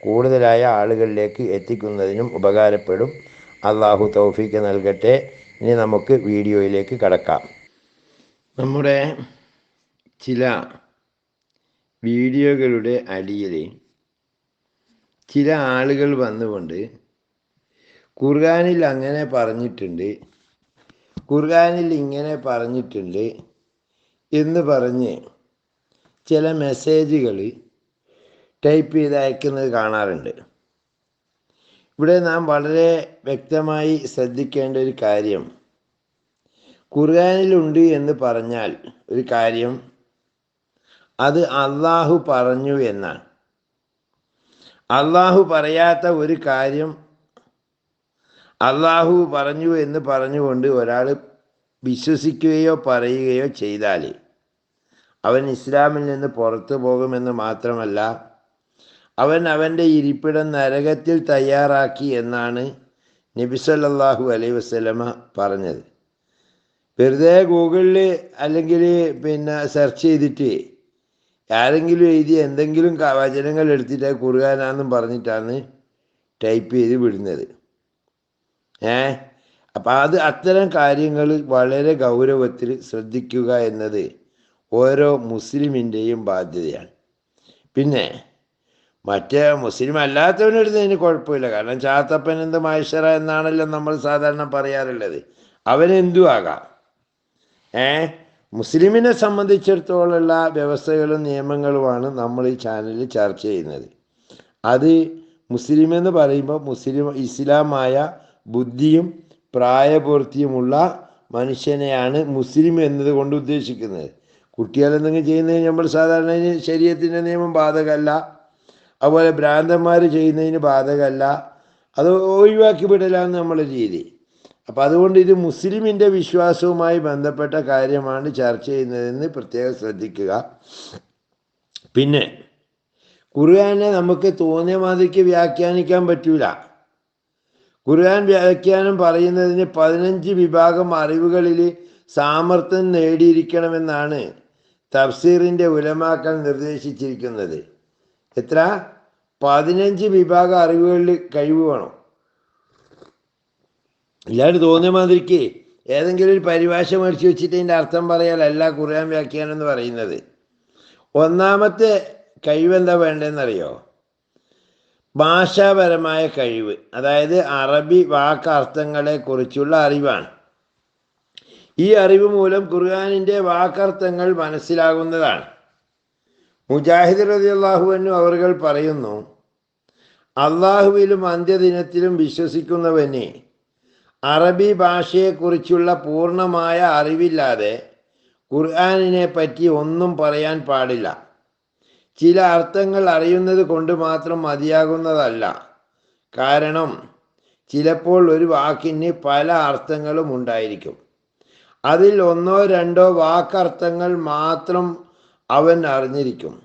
കൂടുതലായ ആളുകളിലേക്ക് എത്തിക്കുന്നതിനും ഉപകാരപ്പെടും. അള്ളാഹു തൗഫീക്ക് നൽകട്ടെ. ഇനി നമുക്ക് വീഡിയോയിലേക്ക് കടക്കാം. നമ്മുടെ ചില വീഡിയോകളുടെ അടിയിൽ ചില ആളുകൾ വന്നുകൊണ്ട് ഖുർആാനിൽ അങ്ങനെ പറഞ്ഞിട്ടുണ്ട്. ഖുർആാനിൽ ഇങ്ങനെ പറഞ്ഞിട്ടുണ്ട് എന്ന് പറഞ്ഞ് ചില മെസ്സേജുകൾ ടൈപ്പ് ചെയ്ത് അയക്കുന്നത് കാണാറുണ്ട്. ഇവിടെ നാം വളരെ വ്യക്തമായി ശ്രദ്ധിക്കേണ്ട ഒരു കാര്യം. ഖുർആാനിലുണ്ട് എന്ന് പറഞ്ഞാൽ ഒരു കാര്യം അത് അള്ളാഹു പറഞ്ഞു എന്നാണ്. അള്ളാഹു പറയാത്ത ഒരു കാര്യം അള്ളാഹു പറഞ്ഞു എന്ന് പറഞ്ഞുകൊണ്ട് ഒരാൾ വിശ്വസിക്കുകയോ പറയുകയോ ചെയ്താൽ അവൻ ഇസ്ലാമിൽ നിന്ന് പുറത്തു പോകുമെന്ന് മാത്രമല്ല അവൻ അവന്റെ ഇരിപ്പിടം നരകത്തിൽ തയ്യാറാക്കി എന്നാണ് നബിസല്ലാഹു അലൈ വസ്ലമ പറഞ്ഞത്. വെറുതെ ഗൂഗിളിൽ അല്ലെങ്കിൽ പിന്നെ സെർച്ച് ചെയ്തിട്ട് ആരെങ്കിലും എഴുതി എന്തെങ്കിലും വചനങ്ങൾ എടുത്തിട്ട് കുറുകാനാന്നും പറഞ്ഞിട്ടാണ് ടൈപ്പ് ചെയ്ത് വിടുന്നത്. ഏ? അപ്പം അത് അത്തരം കാര്യങ്ങൾ വളരെ ഗൗരവത്തിൽ ശ്രദ്ധിക്കുക എന്നത് ഓരോ മുസ്ലിമിന്റെയും ബാധ്യതയാണ്. പിന്നെ മറ്റേ മുസ്ലിം അല്ലാത്തവനെടുത്ത് അതിന് കുഴപ്പമില്ല. കാരണം ചാത്തപ്പൻ എന്ത് മഹേശ്വര എന്നാണല്ലോ നമ്മൾ സാധാരണ പറയാറുള്ളത്. അവനെന്തു ആകാം? ഏ? മുസ്ലിമിനെ സംബന്ധിച്ചിടത്തോളമുള്ള വ്യവസ്ഥകളും നിയമങ്ങളുമാണ് നമ്മൾ ഈ ചാനലിൽ ചർച്ച ചെയ്യുന്നത്. അത് മുസ്ലിം എന്ന് പറയുമ്പോൾ മുസ്ലിം ഇസ്ലാമായ ബുദ്ധിയും പ്രായപൂർത്തിയുമുള്ള മനുഷ്യനെയാണ് മുസ്ലിം എന്നതുകൊണ്ട് ഉദ്ദേശിക്കുന്നത്. കുട്ടികൾ എന്തെങ്കിലും ചെയ്യുന്നതിന് നമ്മൾ സാധാരണ ശരീരത്തിന്റെ നിയമം ബാധകമല്ല. അതുപോലെ ഭ്രാന്തന്മാർ ചെയ്യുന്നതിന് ബാധകമല്ല. അത് ഒഴിവാക്കി വിടലാണ് നമ്മുടെ രീതി. അപ്പം അതുകൊണ്ട് ഇത് മുസ്ലിമിന്റെ വിശ്വാസവുമായി ബന്ധപ്പെട്ട കാര്യമാണ് ചർച്ച ചെയ്യുന്നതെന്ന് പ്രത്യേകം ശ്രദ്ധിക്കുക. പിന്നെ ഖുർആാനെ നമുക്ക് തോന്നിയ മാതിരിക്ക് വ്യാഖ്യാനിക്കാൻ പറ്റൂല. ഖുർആൻ വ്യാഖ്യാനം പറയുന്നതിന് പതിനഞ്ച് വിഭാഗം അറിവുകളിൽ സാമർത്ഥ്യം നേടിയിരിക്കണമെന്നാണ് തഫ്സീറിന്റെ ഉലമാക്കൾ നിർദ്ദേശിച്ചിരിക്കുന്നത്. എത്ര? പതിനഞ്ച് വിഭാഗ അറിവുകളിൽ കഴിവ് വേണം. എല്ലാവരും തോന്നിയ മാതിരിക്ക് ഏതെങ്കിലും ഒരു പരിഭാഷ മേടിച്ച് വെച്ചിട്ട് അതിന്റെ അർത്ഥം പറയാലല്ല ഖുർആൻ വ്യാഖ്യാനം എന്ന് പറയുന്നത്. ഒന്നാമത്തെ കഴിവ് എന്താ വേണ്ടതെന്നറിയോ? ഭാഷാപരമായ കഴിവ്. അതായത് അറബി വാക്കർത്ഥങ്ങളെ കുറിച്ചുള്ള അറിവാണ്. ഈ അറിവ് മൂലം ഖുർആാനിന്റെ വാക്കർത്ഥങ്ങൾ മനസ്സിലാകുന്നതാണ്. മുജാഹിദ് റതി അള്ളാഹുവിനു പറയുന്നു അള്ളാഹുവിലും അന്ത്യദിനത്തിലും വിശ്വസിക്കുന്നവനെ അറബി ഭാഷയെക്കുറിച്ചുള്ള പൂർണമായ അറിവില്ലാതെ ഖുർആാനിനെ പറ്റി ഒന്നും പറയാൻ പാടില്ല. ചില അർത്ഥങ്ങൾ അറിയുന്നത് കൊണ്ട് മാത്രം മതിയാകുന്നതല്ല. കാരണം ചിലപ്പോൾ ഒരു വാക്കിന് പല അർത്ഥങ്ങളും ഉണ്ടായിരിക്കും. അതിൽ ഒന്നോ രണ്ടോ വാക്കർത്ഥങ്ങൾ മാത്രം അവൻ അറിഞ്ഞിരിക്കും.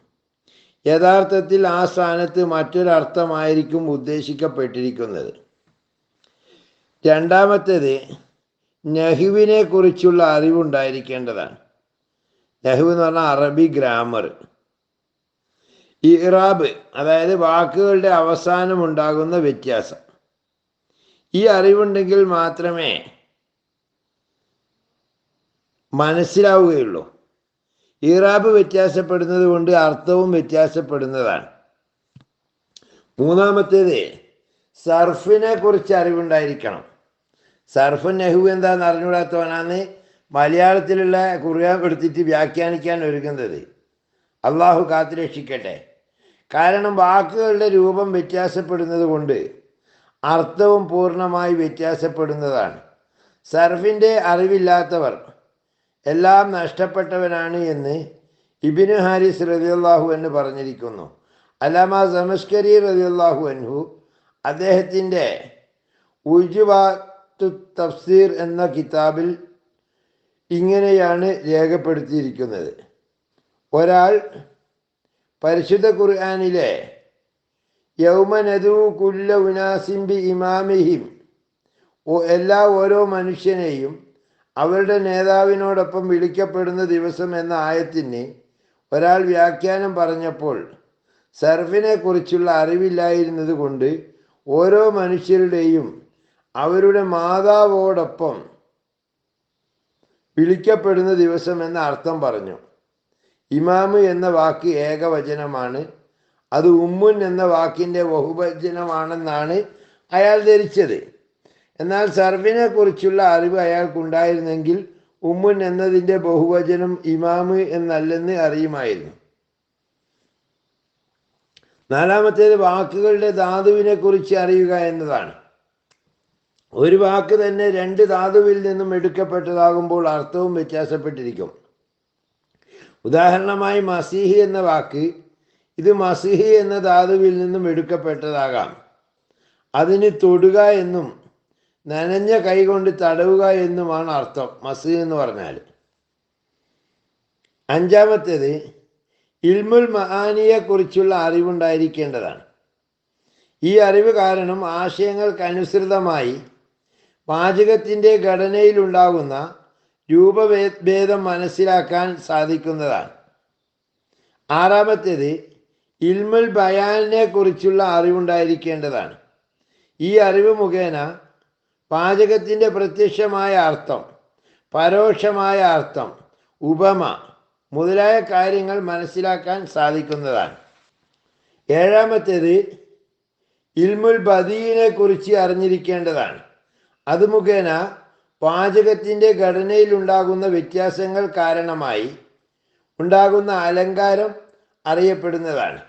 യഥാർത്ഥത്തിൽ ആ സ്ഥാനത്ത് മറ്റൊരർത്ഥമായിരിക്കും ഉദ്ദേശിക്കപ്പെട്ടിരിക്കുന്നത്. രണ്ടാമത്തേത് നഹുവിനെ കുറിച്ചുള്ള അറിവുണ്ടായിരിക്കേണ്ടതാണ്. നഹു എന്ന് പറഞ്ഞാൽ അറബി ഗ്രാമർ. ഇറാബ് അതായത് വാക്കുകളുടെ അവസാനം ഉണ്ടാകുന്ന വ്യത്യാസം. ഈ അറിവുണ്ടെങ്കിൽ മാത്രമേ മനസ്സിലാവുകയുള്ളൂ. ഇറാബ് വ്യത്യാസപ്പെടുന്നത് കൊണ്ട് അർത്ഥവും വ്യത്യാസപ്പെടുന്നതാണ്. മൂന്നാമത്തേത് സർഫിനെ കുറിച്ച് അറിവുണ്ടായിരിക്കണം. സർഫ് നെഹു എന്താന്ന് അറിഞ്ഞുകൂടാത്തവനാണ് മലയാളത്തിലുള്ള കുറിയാൻ എടുത്തിട്ട് വ്യാഖ്യാനിക്കാൻ ഒരുങ്ങുന്നത്. അള്ളാഹു കാത്തുരക്ഷിക്കട്ടെ കാരണം വാക്കുകളുടെ രൂപം വ്യത്യാസപ്പെടുന്നത് കൊണ്ട് അർത്ഥവും പൂർണമായി വ്യത്യാസപ്പെടുന്നതാണ്. സർഫിന്റെ അറിവില്ലാത്തവർ എല്ലാം നഷ്ടപ്പെട്ടവനാണ് എന്ന് ഇബിനു ഹാരിസ് റതിയല്ലാഹു എന്ന് പറഞ്ഞിരിക്കുന്നു. അലാമ സമസ്കരി റതിയല്ലാഹു അൻഹു അദ്ദേഹത്തിന്റെ ഉജുവാത്തു തഫ്സീർ എന്ന കിതാബിൽ ഇങ്ങനെയാണ് രേഖപ്പെടുത്തിയിരിക്കുന്നത്. ഒരാൾ പരിശുദ്ധ ഖുർആാനിലെ യൗമനദു കുല്ല ഉനാസിംബി ഇമാമിഹിം എല്ലാ ഓരോ മനുഷ്യനെയും അവരുടെ നേതാവിനോടൊപ്പം വിളിക്കപ്പെടുന്ന ദിവസം എന്ന ആയത്തിന് ഒരാൾ വ്യാഖ്യാനം പറഞ്ഞപ്പോൾ സർഫിനെ കുറിച്ചുള്ള അറിവില്ലായിരുന്നത് കൊണ്ട് ഓരോ മനുഷ്യരുടെയും അവരുടെ മാതാവോടൊപ്പം വിളിക്കപ്പെടുന്ന ദിവസം എന്ന അർത്ഥം പറഞ്ഞു. ഇമാമ് എന്ന വാക്ക് ഏകവചനമാണ്. അത് ഉമ്മുൻ എന്ന വാക്കിന്റെ ബഹുവചനമാണെന്നാണ് അയാൾ ധരിച്ചത്. എന്നാൽ സർവിനെ കുറിച്ചുള്ള അറിവ് അയാൾക്കുണ്ടായിരുന്നെങ്കിൽ ഉമ്മുൻ എന്നതിന്റെ ബഹുവചനം ഇമാമ് എന്നല്ലെന്ന് അറിയുമായിരുന്നു. നാലാമത്തേത് വാക്കുകളുടെ ധാതുവിനെ കുറിച്ച് അറിയുക എന്നതാണ്. ഒരു വാക്ക് തന്നെ രണ്ട് ധാതുവിൽ നിന്നും എടുക്കപ്പെട്ടതാകുമ്പോൾ അർത്ഥവും വ്യത്യാസപ്പെട്ടിരിക്കും. ഉദാഹരണമായി മസീഹി എന്ന വാക്ക് ഇത് മസിഹി എന്ന ധാതുവിൽ നിന്നും എടുക്കപ്പെട്ടതാകാം. അതിന് തൊടുക എന്നും നനഞ്ഞ കൈകൊണ്ട് തടവുക എന്നുമാണ് അർത്ഥം മസീഹ് എന്ന് പറഞ്ഞാൽ അഞ്ചാമത്തേത് ഇൽമുൽ മഹാനിയെ കുറിച്ചുള്ള അറിവുണ്ടായിരിക്കേണ്ടതാണ്. ഈ അറിവ് കാരണം ആശയങ്ങൾക്കനുസൃതമായി പാചകത്തിന്റെ ഘടനയിലുണ്ടാകുന്ന രൂപഭേദം മനസ്സിലാക്കാൻ സാധിക്കുന്നതാണ്. ആറാമത്തേത് ഇൽമുൽ ബയാനിനെ കുറിച്ചുള്ള അറിവുണ്ടായിരിക്കേണ്ടതാണ്. ഈ അറിവ് മുഖേന പാചകത്തിന്റെ പ്രത്യക്ഷമായ അർത്ഥം പരോക്ഷമായ അർത്ഥം ഉപമ മുതലായ കാര്യങ്ങൾ മനസ്സിലാക്കാൻ സാധിക്കുന്നതാണ്. ഏഴാമത്തേത് ഇൽമുൽ ബദീനെ കുറിച്ച് അറിഞ്ഞിരിക്കേണ്ടതാണ്. അത് മുഖേന പാചകത്തിന്റെ ഘടനയിലുണ്ടാകുന്ന വ്യത്യാസങ്ങൾ കാരണമായി ഉണ്ടാകുന്ന അലങ്കാരം അറിയപ്പെടുന്നതാണ്.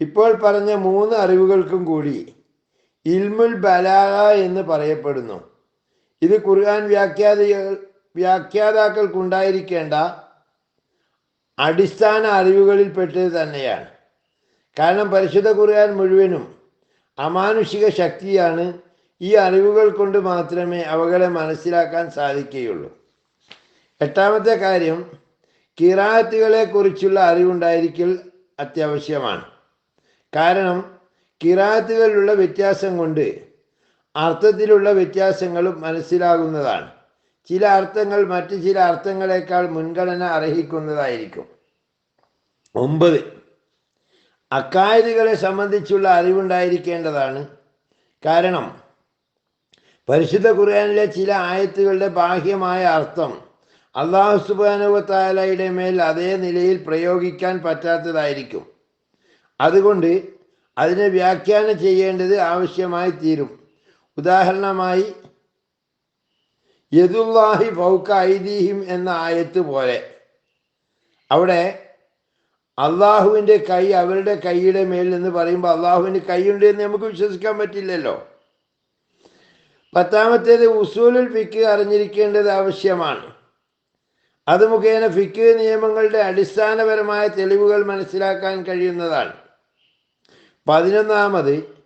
ഇപ്പോൾ പറഞ്ഞ മൂന്ന് അറിവുകൾക്കും കൂടി ഇൽമുൽ ബലാഗ എന്ന് പറയപ്പെടുന്നു. ഇത് ഖുർആൻ വ്യാഖ്യാത വ്യാഖ്യാതാക്കൾക്കുണ്ടായിരിക്കേണ്ട അടിസ്ഥാന അറിവുകളിൽപ്പെട്ടത് തന്നെയാണ്. കാരണം പരിശുദ്ധ ഖുർആൻ മുഴുവനും അമാനുഷിക ശക്തിയാണ്. ഈ അറിവുകൾ കൊണ്ട് മാത്രമേ അവകളെ മനസ്സിലാക്കാൻ സാധിക്കുകയുള്ളൂ. എട്ടാമത്തെ കാര്യം കിറാത്തുകളെക്കുറിച്ചുള്ള അറിവുണ്ടായിരിക്കൽ അത്യാവശ്യമാണ്. കാരണം കിറാത്തുകളിലുള്ള വ്യത്യാസം കൊണ്ട് അർത്ഥത്തിലുള്ള വ്യത്യാസങ്ങളും മനസ്സിലാകുന്നതാണ്. ചില അർത്ഥങ്ങൾ മറ്റ് ചില അർത്ഥങ്ങളെക്കാൾ മുൻഗണന അർഹിക്കുന്നതായിരിക്കും. ഒമ്പത്. അക്കായതുകളെ സംബന്ധിച്ചുള്ള അറിവുണ്ടായിരിക്കേണ്ടതാണ്. കാരണം പരിശുദ്ധ ഖുർആാനിലെ ചില ആയത്തുകളുടെ ബാഹ്യമായ അർത്ഥം അള്ളാഹു സുബാനുവത്തായാലയുടെ മേൽ അതേ നിലയിൽ പ്രയോഗിക്കാൻ പറ്റാത്തതായിരിക്കും. അതുകൊണ്ട് അതിനെ വ്യാഖ്യാനം ചെയ്യേണ്ടത് ആവശ്യമായി തീരും. ഉദാഹരണമായി യദുല്ലാഹി ഫൗക്ക ഐദീഹിം എന്ന ആയത്ത് പോലെ. അവിടെ അള്ളാഹുവിന്റെ കൈ അവരുടെ കൈയുടെ മേൽ എന്ന് പറയുമ്പോൾ അള്ളാഹുവിന്റെ കൈയുണ്ട് എന്ന് നമുക്ക് വിശ്വസിക്കാൻ പറ്റില്ലല്ലോ. പത്താമത്തേത് ഉസൂലിൽ ഫിക്ക് അറിഞ്ഞിരിക്കേണ്ടത് ആവശ്യമാണ്. അത് മുഖേന ഫിക്ക് നിയമങ്ങളുടെ അടിസ്ഥാനപരമായ തെളിവുകൾ മനസ്സിലാക്കാൻ കഴിയുന്നതാണ്. പതിനൊന്നാമത്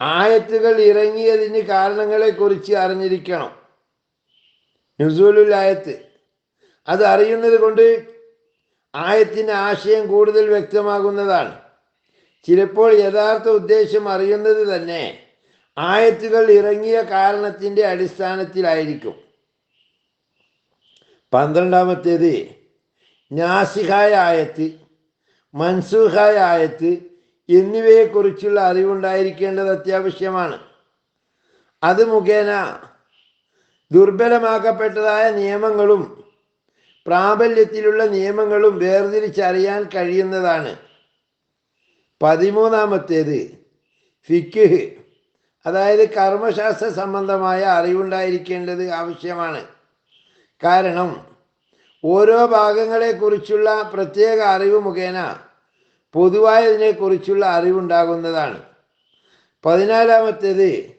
ആയത്തുകൾ ഇറങ്ങിയതിന് കാരണങ്ങളെക്കുറിച്ച് അറിഞ്ഞിരിക്കണം. നുസൂലുൽ ആയത്ത് അത് അറിയുന്നത് കൊണ്ട് ആയത്തിന്റെ ആശയം കൂടുതൽ വ്യക്തമാകുന്നതാണ്. ചിലപ്പോൾ യഥാർത്ഥ ഉദ്ദേശം അറിയുന്നത് തന്നെ ആയത്തുകൾ ഇറങ്ങിയ കാരണത്തിന്റെ അടിസ്ഥാനത്തിലായിരിക്കും. പന്ത്രണ്ടാമത്തേത് നാസിഹായ ആയത്ത് മൻസൂഹായ ആയത്ത് എന്നിവയെക്കുറിച്ചുള്ള അറിവുണ്ടായിരിക്കേണ്ടത് അത്യാവശ്യമാണ്. അത് മുഖേന ദുർബലമാക്കപ്പെട്ടതായ നിയമങ്ങളും പ്രാബല്യത്തിലുള്ള നിയമങ്ങളും വേർതിരിച്ചറിയാൻ കഴിയുന്നതാണ്. പതിമൂന്നാമത്തേത് ഫിക്ക് അതായത് കർമ്മശാസ്ത്ര സംബന്ധമായ അറിവുണ്ടായിരിക്കേണ്ടത് ആവശ്യമാണ്. കാരണം ഓരോ ഭാഗങ്ങളെക്കുറിച്ചുള്ള പ്രത്യേക അറിവ് മുഖേന പൊതുവായതിനെക്കുറിച്ചുള്ള അറിവുണ്ടാകുന്നതാണ്. പതിനാലാമത്തേത്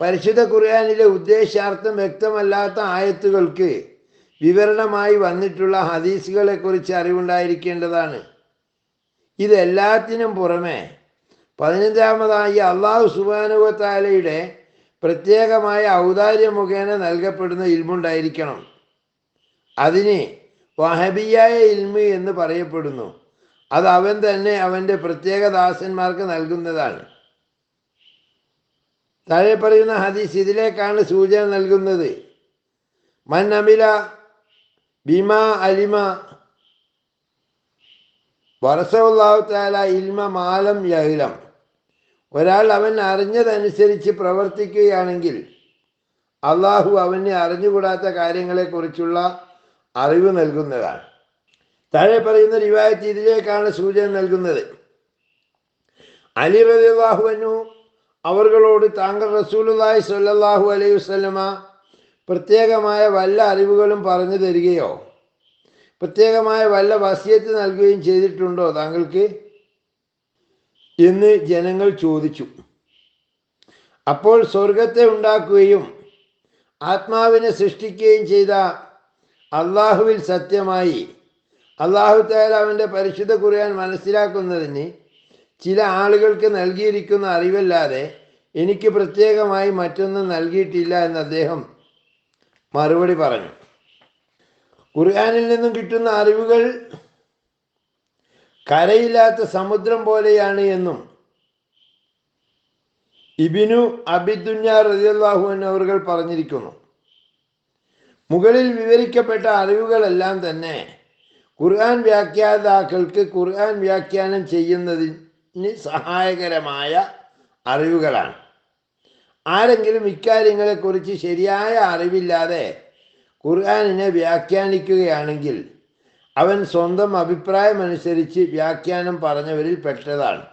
പരിശുദ്ധ ഖുർആാനിലെ ഉദ്ദേശാർത്ഥം വ്യക്തമല്ലാത്ത ആയത്തുകൾക്ക് വിവരണമായി വന്നിട്ടുള്ള ഹദീസുകളെക്കുറിച്ച് അറിവുണ്ടായിരിക്കേണ്ടതാണ്. ഇതെല്ലാത്തിനും പുറമെ പതിനഞ്ചാമതായി അള്ളാഹു സുബാനുവത്താലയുടെ പ്രത്യേകമായ ഔദാര്യ മുഖേന നൽകപ്പെടുന്ന ഇൽമുണ്ടായിരിക്കണം. അതിന് വഹബിയായ ഇൽമ് എന്ന് പറയപ്പെടുന്നു. അത് അവൻ തന്നെ അവന്റെ പ്രത്യേക ദാസന്മാർക്ക് നൽകുന്നതാണ്. താഴെ പറയുന്ന ഹദീസ് ഇതിലേക്കാണ് സൂചന നൽകുന്നത്. മൻ അമില ബിമ അലിമ വറസവുല്ലാഹുത്താല ഇൽമ മാലം യഹിലം. ഒരാൾ അവൻ അറിഞ്ഞതനുസരിച്ച് പ്രവർത്തിക്കുകയാണെങ്കിൽ അള്ളാഹു അവന് അറിഞ്ഞുകൂടാത്ത കാര്യങ്ങളെക്കുറിച്ചുള്ള അറിവ് നൽകുന്നതാണ്. താഴെ പറയുന്ന റിവായത്ത് ഇതിലേക്കാണ് സൂചന നൽകുന്നത്. അലി റലിള്ളാഹുവനു അവർകളോട് താങ്കൾ റസൂലുള്ളാഹി സ്വല്ലല്ലാഹു അലൈഹി വസല്ലമ പ്രത്യേകമായ വല്ല അറിവുകളും പറഞ്ഞു തരികയോ പ്രത്യേകമായ വല്ല വസിയത്ത് നൽകുകയും ചെയ്തിട്ടുണ്ടോ താങ്കൾക്ക്? എന്ന് ജനങ്ങൾ ചോദിച്ചു. അപ്പോൾ സ്വർഗത്തെ ഉണ്ടാക്കുകയും ആത്മാവിനെ സൃഷ്ടിക്കുകയും ചെയ്ത അള്ളാഹുവിൽ സത്യമായി അള്ളാഹുത്താലാവിന്റെ പരിശുദ്ധ കുറയാൻ മനസ്സിലാക്കുന്നതിന് ചില ആളുകൾക്ക് നൽകിയിരിക്കുന്ന അറിവല്ലാതെ എനിക്ക് പ്രത്യേകമായി മറ്റൊന്നും നൽകിയിട്ടില്ല എന്ന് അദ്ദേഹം മറുപടി പറഞ്ഞു. ഖുർആാനിൽ നിന്നും കിട്ടുന്ന അറിവുകൾ കരയില്ലാത്ത സമുദ്രം പോലെയാണ് എന്നും ഇബിനു അബിദുഞ്ഞ റതിയല്ലാഹു എന്നവർ പറഞ്ഞിരിക്കുന്നു. മുകളിൽ വിവരിക്കപ്പെട്ട അറിവുകളെല്ലാം തന്നെ ഖുർആൻ വ്യാഖ്യാതാക്കൾക്ക് ഖുർആൻ വ്യാഖ്യാനം ചെയ്യുന്നതിന് സഹായകരമായ അറിവുകളാണ്. ആരെങ്കിലും ഇക്കാര്യങ്ങളെക്കുറിച്ച് ശരിയായ അറിവില്ലാതെ ഖുർആാനിനെ വ്യാഖ്യാനിക്കുകയാണെങ്കിൽ അവൻ സ്വന്തം അഭിപ്രായമനുസരിച്ച് വ്യാഖ്യാനം പറഞ്ഞവരിൽ പെട്ടതാണ്.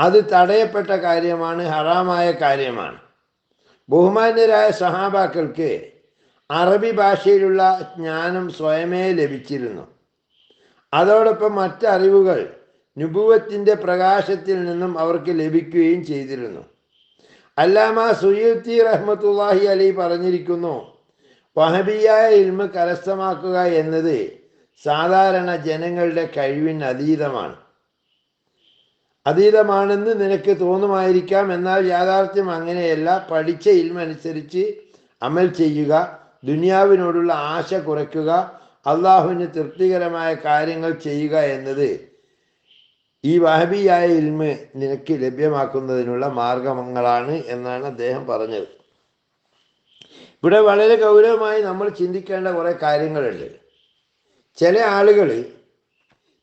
അത് തടയപ്പെട്ട കാര്യമാണ് ഹറാമായ കാര്യമാണ്. ബഹുമാന്യരായ സഹാബാക്കൾക്ക് അറബി ഭാഷയിലുള്ള ജ്ഞാനം സ്വയമേ ലഭിച്ചിരുന്നു. അതോടൊപ്പം മറ്ററിവുകൾ നുപുവത്തിന്റെ പ്രകാശത്തിൽ നിന്നും അവർക്ക് ലഭിക്കുകയും ചെയ്തിരുന്നു. അല്ലാമ സുയുത്തി റഹ്മത്തുല്ലാഹി അലി പറഞ്ഞിരിക്കുന്നു വഹബിയായ ഇൽമ കരസ്ഥമാക്കുക എന്നത് സാധാരണ ജനങ്ങളുടെ കഴിവിന് അതീതമാണ്. അതീതമാണെന്ന് നിനക്ക് തോന്നുമായിരിക്കാം എന്നാൽ യാഥാർത്ഥ്യം അങ്ങനെയല്ല. പഠിച്ച ഇൽമനുസരിച്ച് അമൽ ചെയ്യുക ദുനിയാവിനോടുള്ള ആശ കുറയ്ക്കുക അള്ളാഹുവിന് തൃപ്തികരമായ കാര്യങ്ങൾ ചെയ്യുക എന്നത് ഈ വഹബിയായ ഇൽമ് നിനക്ക് ലഭ്യമാക്കുന്നതിനുള്ള മാർഗങ്ങളാണ് എന്നാണ് അദ്ദേഹം പറഞ്ഞത്. ഇവിടെ വളരെ ഗൗരവമായി നമ്മൾ ചിന്തിക്കേണ്ട കുറേ കാര്യങ്ങളുണ്ട്. ചില ആളുകൾ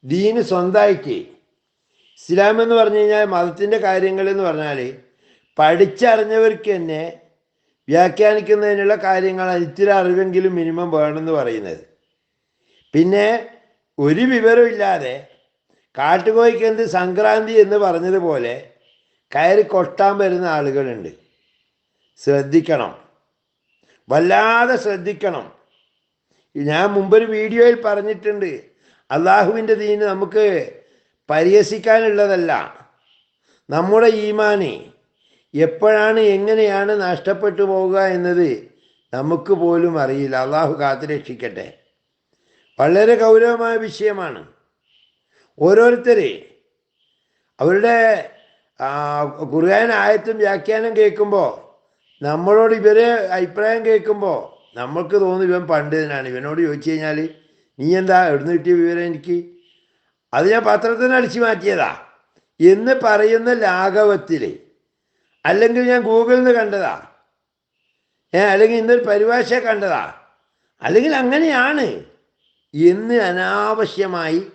ദീന് സ്വന്തമായിട്ട് ഇസ്ലാം എന്ന് പറഞ്ഞു കഴിഞ്ഞാൽ മതത്തിന്റെ കാര്യങ്ങൾ എന്ന് പറഞ്ഞാൽ പഠിച്ചറിഞ്ഞവർക്ക് തന്നെ വ്യാഖ്യാനിക്കുന്നതിനുള്ള കാര്യങ്ങൾ ഇത്തിരി അറിവെങ്കിലും മിനിമം വേണമെന്ന് പറയുന്നത്. പിന്നെ ഒരു വിവരമില്ലാതെ കാട്ടുകോയ്ക്ക് എന്ത് സംക്രാന്തി എന്ന് പറഞ്ഞതുപോലെ കയറി കൊട്ടാൻ വരുന്ന ആളുകളുണ്ട്. ശ്രദ്ധിക്കണം. വല്ലാതെ ശ്രദ്ധിക്കണം. ഞാൻ മുമ്പൊരു വീഡിയോയിൽ പറഞ്ഞിട്ടുണ്ട്. അള്ളാഹുവിന്റെ ദീന് നമുക്ക് പരിഹസിക്കാനുള്ളതല്ല. നമ്മുടെ ഈമാന് എപ്പോഴാണ് എങ്ങനെയാണ് നഷ്ടപ്പെട്ടു പോവുക എന്നത് നമുക്ക് പോലും അറിയില്ല. അള്ളാഹു കാത്തുരക്ഷിക്കട്ടെ വളരെ ഗൗരവമായ വിഷയമാണ്. ഓരോരുത്തരെ അവരുടെ ഖുർആൻ ആയത്തും വ്യാഖ്യാനം കേൾക്കുമ്പോൾ നമ്മളോട് ഇവരെ അഭിപ്രായം കേൾക്കുമ്പോൾ നമ്മൾക്ക് തോന്നുന്നു ഇവൻ പണ്ഡിതനാണ് ഇവനോട് ചോദിച്ചു കഴിഞ്ഞാൽ നീ എന്താ എവിടുന്ന് കിട്ടിയ വിവരം എനിക്ക്? അത് ഞാൻ പത്രത്തിന് അടിച്ചു മാറ്റിയതാ. എന്ന് പറയുന്ന ലാഘവത്തിൽ അല്ലെങ്കിൽ ഞാൻ ഗൂഗിളിൽ നിന്ന് കണ്ടതാ. ഏ അല്ലെങ്കിൽ ഇന്നൊരു പരിഭാഷ കണ്ടതാ. അല്ലെങ്കിൽ അങ്ങനെയാണ് എന്ന് അനാവശ്യമായി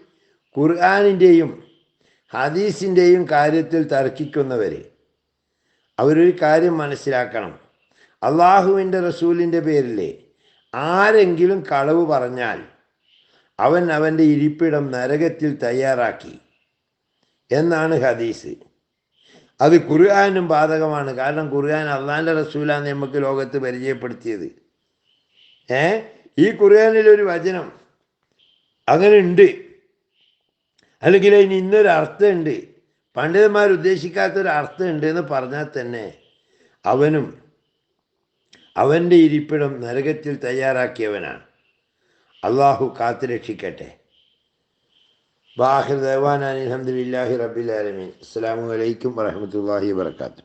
ഖുർആാനിന്റെയും ഹദീസിന്റെയും കാര്യത്തിൽ തർക്കിക്കുന്നവർ അവരൊരു കാര്യം മനസ്സിലാക്കണം. അള്ളാഹുവിന്റെ റസൂലിന്റെ പേരിൽ ആരെങ്കിലും കളവ് പറഞ്ഞാൽ അവൻ അവന്റെ ഇരിപ്പിടം നരകത്തിൽ തയ്യാറാക്കി. എന്നാണ് ഹദീസ്. അത് ഖുർആാനും ബാധകമാണ്. കാരണം ഖുർആൻ അള്ളാന്റെ റസൂലാണ് നമുക്ക് ലോകത്ത് പരിചയപ്പെടുത്തിയത്. ഏ? ഈ ഖുർആാനിലൊരു വചനം അങ്ങനെ ഉണ്ട്. അല്ലെങ്കിൽ അതിന് ഇന്നൊരു അർത്ഥമുണ്ട്. പണ്ഡിതന്മാർ ഉദ്ദേശിക്കാത്തൊരു അർത്ഥമുണ്ട് എന്ന് പറഞ്ഞാൽ തന്നെ അവനും അവന്റെ ഇരിപ്പിടം നരകത്തിൽ തയ്യാറാക്കിയവനാണ്. അള്ളാഹു കാത്തു ബാഹിർ ദേവാൻ അലഹമുല്ലാഹി റബ്ബിൽ ആലമീൻ. അസ്സാം വലൈക്കും വറഹമത്തല്ലാഹി വാത്തു